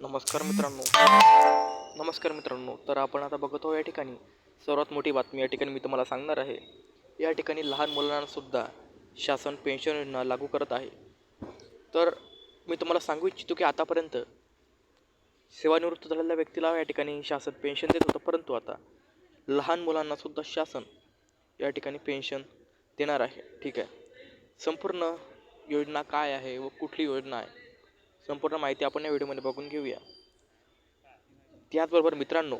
नमस्कार मित्रांनो. नमस्कार मित्रांनो तर आपण आता बघत आहोत या ठिकाणी. सर्वात मोठी बातमी या ठिकाणी मी तुम्हाला सांगणार आहे. या ठिकाणी लहान मुलांनासुद्धा शासन पेन्शन योजना लागू करत आहे. तर मी तुम्हाला सांगू इच्छितो की आतापर्यंत सेवानिवृत्त झालेल्या व्यक्तीला या ठिकाणी शासन पेन्शन देत होतं. परंतु आता लहान मुलांनासुद्धा शासन या ठिकाणी पेन्शन देणार आहे. ठीक आहे. संपूर्ण योजना काय आहे व कुठली योजना आहे? संपूर्ण माहिती आपण या व्हिडिओमध्ये बघून घेऊया. त्याचबरोबर मित्रांनो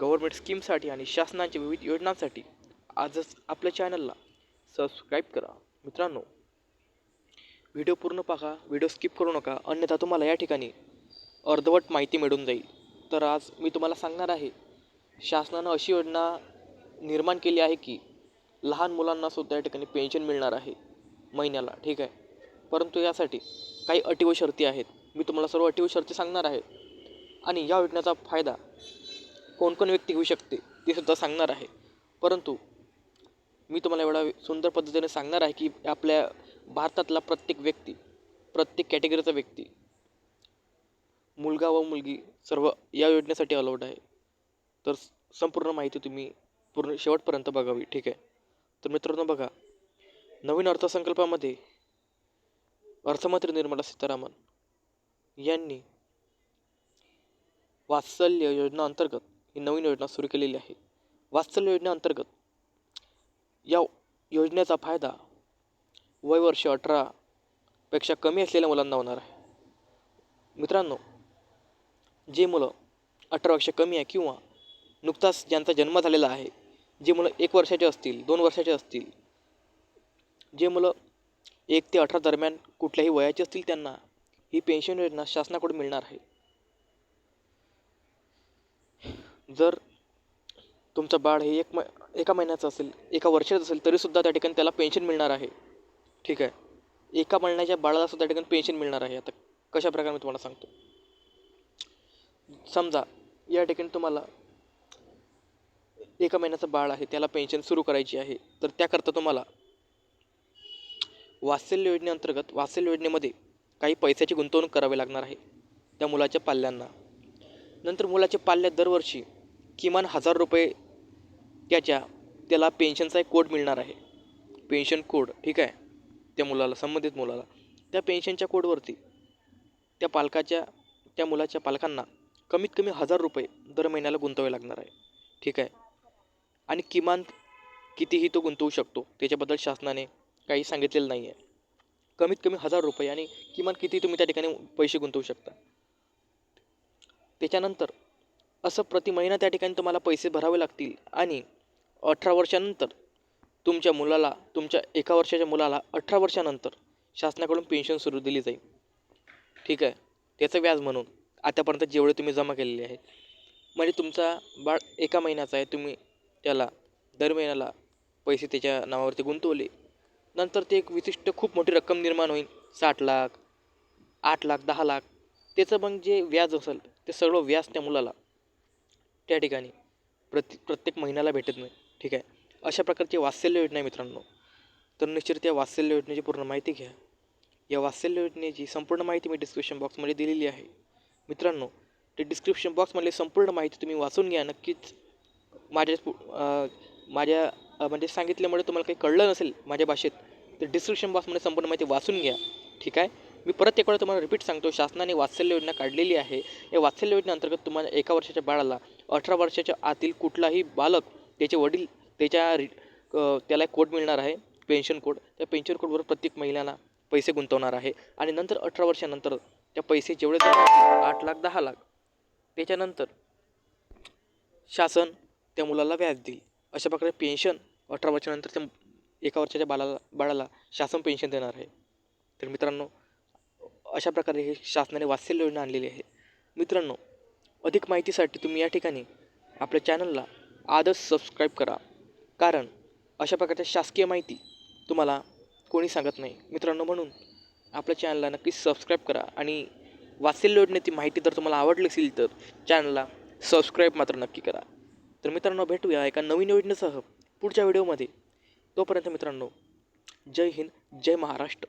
गव्हर्मेंट स्कीमसाठी आणि शासनाच्या विविध योजनांसाठी आजच आपल्या चॅनलला सबस्क्राईब करा. मित्रांनो व्हिडिओ पूर्ण पहा व्हिडिओ स्किप करू नका अन्यथा तुम्हाला या ठिकाणी अर्धवट माहिती मिळून जाईल. तर आज मी तुम्हाला सांगणार आहे शासनानं अशी योजना निर्माण केली आहे की लहान मुलांनासुद्धा या ठिकाणी पेन्शन मिळणार आहे महिन्याला ठीक आहे? परंतु यासाठी काही अटी व शर्ती आहेत. मी तुम्हाला सर्व अटी व शर्ती सांगणार आहे. आणि या योजनेचा फायदा कोण कोण व्यक्ती घेऊ शकते ते सुद्धा सांगणार आहे. परंतु मी तुम्हाला एवढा सुंदर पद्धतीने सांगणार आहे की आपल्या भारतातला प्रत्येक व्यक्ती प्रत्येक कॅटेगरीचा व्यक्ती मुलगा व मुलगी सर्व या योजनेसाठी अलाउड आहे. तर संपूर्ण माहिती तुम्ही पूर्ण शेवटपर्यंत बघावी ठीक आहे? तर मित्रांनो बघा नवीन अर्थसंकल्पामध्ये अर्थमंत्री निर्मला सीतारामन यांनी वात्सल्य योजना अंतर्गत ही नवीन योजना सुरू केलेली आहे. वात्सल्य योजनेअंतर्गत या योजनेचा फायदा वय वर्ष अठरापेक्षा कमी असलेल्या मुलांना होणार आहे. मित्रांनो जे मुलं अठरा वर्ष कमी आहे किंवा नुकताच ज्यांचा जन्म झालेला आहे जे मुलं एक वर्षाचे असतील दोन वर्षाचे असतील जे मुलं एक ते अठरा दरम्यान कुठल्याही वयाचे असतील त्यांना ही पेन्शन योजना शासनाकडून मिळणार आहे. जर तुमचं बाळ हे एक म एका महिन्याचं असेल एका वर्षाचं असेल तरीसुद्धा त्या ठिकाणी त्याला पेन्शन मिळणार आहे. ठीक आहे? एका महिन्याच्या बाळाला सुद्धा त्या ठिकाणी पेन्शन मिळणार आहे. आता कशा प्रकारे मी तुम्हाला सांगतो? समजा या ठिकाणी तुम्हाला एका महिन्याचं बाळ आहे त्याला पेन्शन सुरू करायची आहे तर त्याकरता तुम्हाला वात्सल्य योजनेअंतर्गत वात्सल्य योजनेमध्ये काही पैशाची गुंतवणूक करावी लागणार आहे त्या मुलाच्या पाल्यांना. नंतर मुलाच्या पाल्यात दरवर्षी किमान हजार रुपये त्याच्या त्याला पेन्शनचा एक कोड मिळणार आहे. पेन्शन कोड ठीक आहे? त्या मुलाला संबंधित मुलाला. त्या पेन्शनच्या कोडवरती त्या पालकाच्या त्या मुलाच्या पालकांना कमीत कमी हजार रुपये दर महिन्याला गुंतवावे लागणार आहे. ठीक आहे? आणि किमान कितीही तो गुंतवू शकतो त्याच्याबद्दल शासनाने काही सांगितलेलं नाही आहे कमीत कमी हजार रुपये आणि किमान किती तुम्ही त्या ठिकाणी पैसे गुंतवू शकता. त्याच्यानंतर असं प्रति महिना त्या ठिकाणी तुम्हाला पैसे भरावे लागतील आणि अठरा वर्षानंतर तुमच्या मुलाला तुमच्या एका वर्षाच्या मुलाला अठरा वर्षानंतर शासनाकडून पेन्शन सुरू दिली जाईल. ठीक आहे? त्याचं व्याज म्हणून. आतापर्यंत जेवढे तुम्ही जमा केलेले आहेत. म्हणजे तुमचा बाळ एका महिन्याचा आहे. तुम्ही त्याला दर महिन्याला पैसे त्याच्या नावावरती गुंतवले. नंतर ते एक विशिष्ट खूप मोठी रक्कम निर्माण होईल. साठ लाख आठ लाख दहा लाख. त्याचं मग जे व्याज असेल ते सगळं व्याज त्या मुलाला. त्या ठिकाणी. प्रति प्रत्येक महिन्याला भेटत नाही. ठीक आहे? अशा प्रकारची वात्सल्य योजना आहे मित्रांनो. तर निश्चित त्या वात्सल्य योजनेची पूर्ण माहिती घ्या. या वात्सल्य योजनेची संपूर्ण माहिती मी डिस्क्रिप्शन बॉक्समध्ये दिलेली आहे. मित्रांनो ते डिस्क्रिप्शन बॉक्समधली संपूर्ण माहिती तुम्ही वाचून घ्या. नक्कीच माझ्या पु- माझ्या म्हणजे सांगितल्यामुळे तुम्हाला काही कळलं नसेल माझ्या भाषेत तर डिस्क्रिप्शन बॉक्समध्ये संपूर्ण माहिती वाचून घ्या. ठीक आहे? मी परत एक वेळा तुम्हाला रिपीट सांगतो शासनाने वात्सल्य योजना काढलेली आहे. या वात्सल्य योजनेअंतर्गत तुम्हाला एका वर्षाच्या बाळाला अठरा वर्षाच्या आतील कुठलाही बालक त्याचे वडील त्याच्या रि त्याला एक कोड मिळणार आहे पेन्शन कोड त्या पेन्शन कोडवर प्रत्येक महिलांना पैसे गुंतवणार आहे. आणि नंतर अठरा वर्षानंतर त्या पैसे जेवढे आठ लाख दहा लाख त्याच्यानंतर शासन त्या मुलाला व्याज देईल. अशा प्रकारे पेन्शन अठरा वर्षानंतर त्या एका वर्षाच्या बाळाला बाळाला शासन पेन्शन देणार आहे. तर मित्रांनो अशा प्रकारे हे शासनाने वात्सल्य योजना आणलेली आहे. मित्रांनो अधिक माहितीसाठी तुम्ही या ठिकाणी आपल्या चॅनलला आदर्श सबस्क्राईब करा. कारण अशा प्रकारच्या शासकीय माहिती तुम्हाला कोणी सांगत नाही. मित्रांनो म्हणून आपल्या चॅनलला नक्कीच सबस्क्राईब करा आणि वात्सल्य योजनेची माहिती जर तुम्हाला आवडली असेल तर चॅनलला सबस्क्राईब मात्र नक्की करा. तर मित्रांनो भेटूया एका नवीन योजनेसह पुढच्या व्हिडिओमध्ये. तोपर्यंत मित्रांनो जय हिंद जय महाराष्ट्र.